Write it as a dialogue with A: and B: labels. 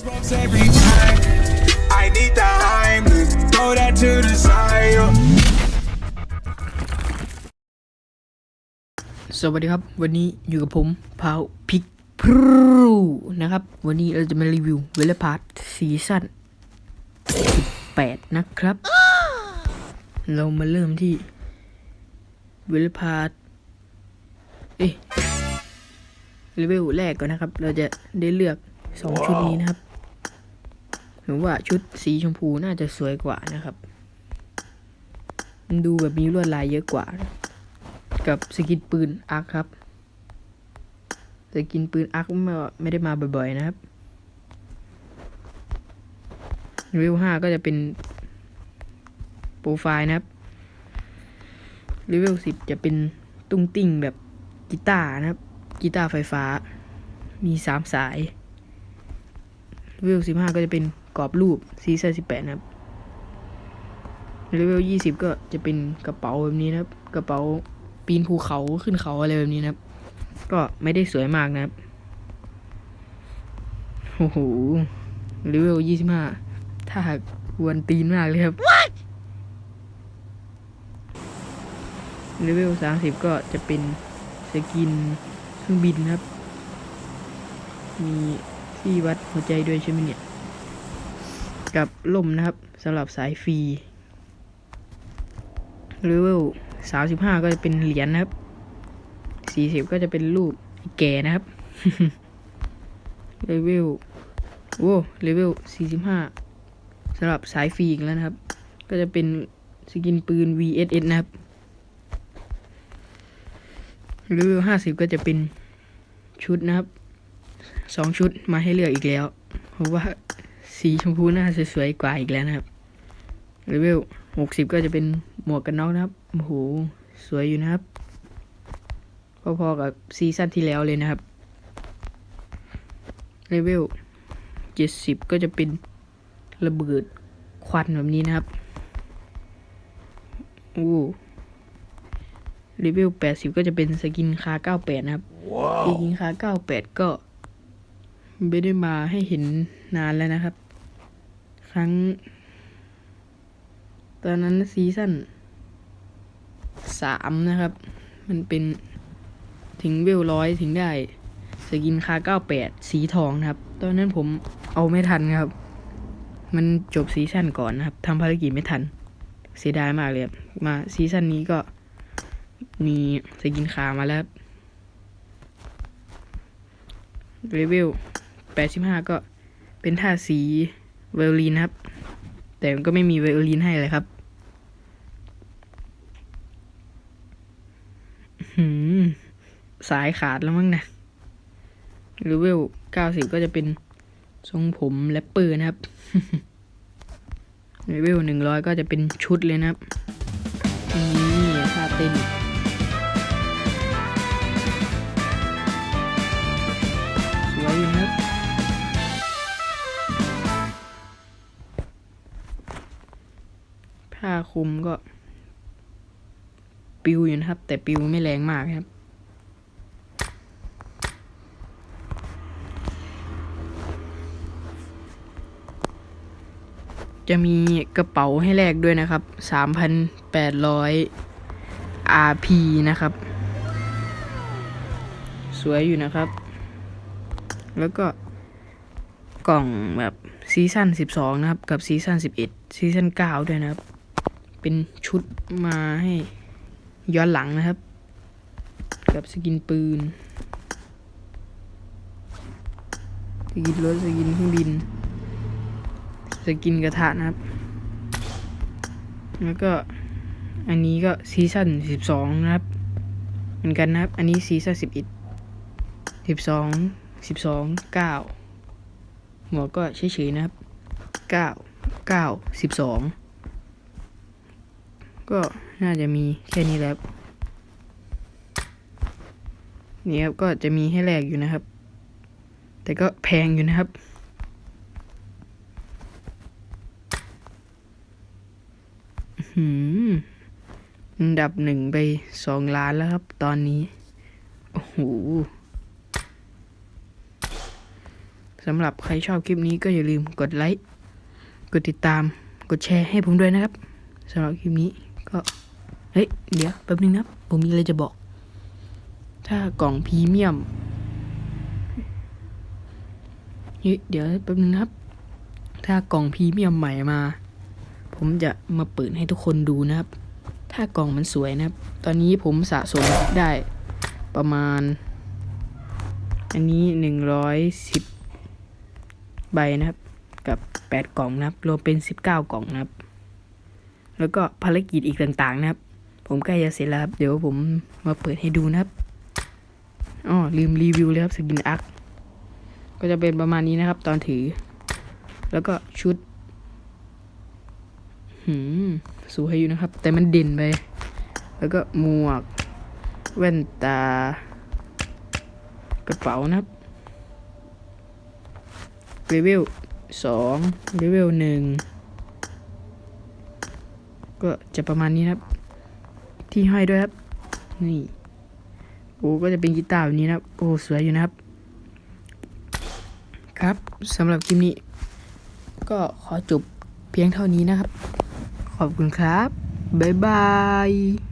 A: Goosebumps every time. I need the Heimlich. Throw that to the side.
B: สวัสดีครับ วันนี้อยู่กับผมพาวพิกพรูนะครับ วันนี้เราจะมารีวิวเวลพาร์ทซีซั่น18 นะครับ เรามาเริ่มที่เวลพาร์ทเอ๊ะเลเวลแรกก่อนนะครับ เราจะได้เลือก2ชุดนี้นะครับ ผมว่าชุดสีชมพูน่าจะสวยกว่านะครับมันดูแบบมีลวดลายเยอะกว่า กับสกินปืนอาร์คครับสกินปืนอาร์คไม่ไม่ได้มาบ่อยๆนะครับเลเวลห้าก็จะเป็นโปรไฟล์นะครับเลเวลสิบจะเป็นตุ้งติ้งแบบกีตาร์นะครับ กีตาร์ไฟฟ้า มีสามสาย เลเวลสิบห้าก็จะเป็นกรอบรูปซีซั่นสิบแปดนะครับเลเวลยี่สิบก็จะเป็นกระเป๋าแบบนี้นะครับ กระเป๋าปีนภูเขาขึ้นเขาอะไรแบบนี้นะครับ ก็ไม่ได้สวยมากนะครับโอ้โหเลเวลยี่สิบห้าถ้าหากวนตีนมากเลยครับเลเวลสามสิบก็จะเป็นสกินเครื่องบินนะครับ มี ที่วัดหัวใจด้วยใช่ไหมเนี่ย กับล่มนะครับสำหรับสายฟรีเลเวลสามสิบห้าก็จะเป็นเหรียญนะครับสี่สิบก็จะเป็นรูปแก่นะครับเลเวลโอ้เลเวลสี่สิบห้าสำหรับสายฟรีอีกแล้วนะครับ ก็จะเป็นสกินปืน VSS นะครับเลเวลห้าสิบก็จะเป็นชุดนะครับ สองชุดมาให้เลือกอีกแล้วเพราะว่าสีชมพูน่าจะสวยกว่าอีกแล้วนะครับเลเวลหกสิบก็จะเป็นหมวกกันน็อกนะครับโอ้โหสวยอยู่นะครับพอๆกับซีซั่นที่แล้วเลยนะครับเลเวลเจ็ดสิบก็จะเป็นระเบิดควันแบบนี้นะครับโอ้เลเวลแปดสิบก็จะเป็นสกินคาเก้าแปดนะครับสกินคาเก้าแปดก็ ไม่ได้มาให้เห็นนานแล้วนะครับ ครั้ง ตอนนั้นซีซั่นสามนะครับ มันเป็นถึงเวลร้อยถึงได้สกินคาเก้าแปดสีทองนะครับ ตอนนั้นผมเอาไม่ทันครับ มันจบซีซั่นก่อนนะครับทำภารกิจไม่ทัน เสียดายมากเลยครับ มาซีซั่นนี้ก็มีสกินคามาแล้วเลเวล แปดสิบห้าก็เป็นท่าสีเวลลีนครับ แต่มันก็ไม่มีไวโอลินให้เลยครับหืมสายขาดแล้วมั้งนะหรือเวลเก้าสิบก็จะเป็นทรงผมแรปเปอร์นะครับเลเวลหนึ่งร้อยก็จะเป็นชุดเลยนะครับนี่ท่าเต้น คุมก็ ปิวอยู่นะครับ แต่ปิวไม่แรงมากครับ จะมีกระเป๋าให้แลกด้วยนะครับสามพันแปดร้อย RP นะครับ สวยอยู่นะครับ แล้วก็กล่องแบบซีซั่นสิบสองนะครับ กับซีซั่นสิบเอ็ดซีซั่นเก้าด้วยนะครับ เป็นชุดมาให้ย้อนหลังนะครับ กับสกินปืน สกินรถสกินเครื่องบิน สกินกระทะนะครับ แล้วก็อันนี้ก็ซีซั่นสิบสองนะครับ เหมือนกันนะครับ อันนี้ซีซั่นสิบเอ็ดสิบสองสิบสองเก้าหมวกก็เฉยๆนะครับเก้าเก้าสิบสอง ก็น่าจะมีแค่นี้แล้วนี่ครับก็จะมีให้แลกอยู่นะครับ แต่ก็แพงอยู่นะครับ หืมอันดับหนึ่งไปสองล้านแล้วครับ ตอนนี้ โอ้โหสำหรับใครชอบคลิปนี้ก็อย่าลืมกดไลค์ กดติดตาม กดแชร์ให้ผมด้วยนะครับสำหรับคลิปนี้ ก็เฮ้ยเดี๋ยวแป๊บนึงนะผมมีอะไรจะบอก ถ้ากล่องพรีเมียมเฮ้ยเดี๋ยวแป๊บนึงนะครับ ถ้ากล่องพรีเมียมใหม่มา ผมจะมาเปิดให้ทุกคนดูนะครับ ถ้ากล่องมันสวยนะครับ ตอนนี้ผมสะสมได้ประมาณ อันนี้หนึ่งร้อยสิบใบนะครับ กับแปดกล่องนะครับ รวมเป็นสิบเก้ากล่องนะครับ แล้วก็ภารกิจอีกต่างๆนะครับ ผมใกล้จะเสร็จแล้วครับ เดี๋ยวผมมาเปิดให้ดูนะครับอ๋อลืมรีวิวเลยครับสกินอักก็จะเป็นประมาณนี้นะครับ ตอนถือ แล้วก็ชุดหืมสวยอยู่นะครับ แต่มันเด่นไป แล้วก็หมวก แว่นตา กระเป๋านะครับเลเวลสองเลเวลหนึ่ง ก็จะประมาณนี้ครับ ที่ห้อยด้วยครับ นี่โอ้ก็จะเป็นกีตาร์แบบนี้นะครับ โอ้สวยอยู่นะครับ ครับสำหรับคลิปนี้ ก็ขอจบเพียงเท่านี้นะครับ ขอบคุณครับ บ๊ายบาย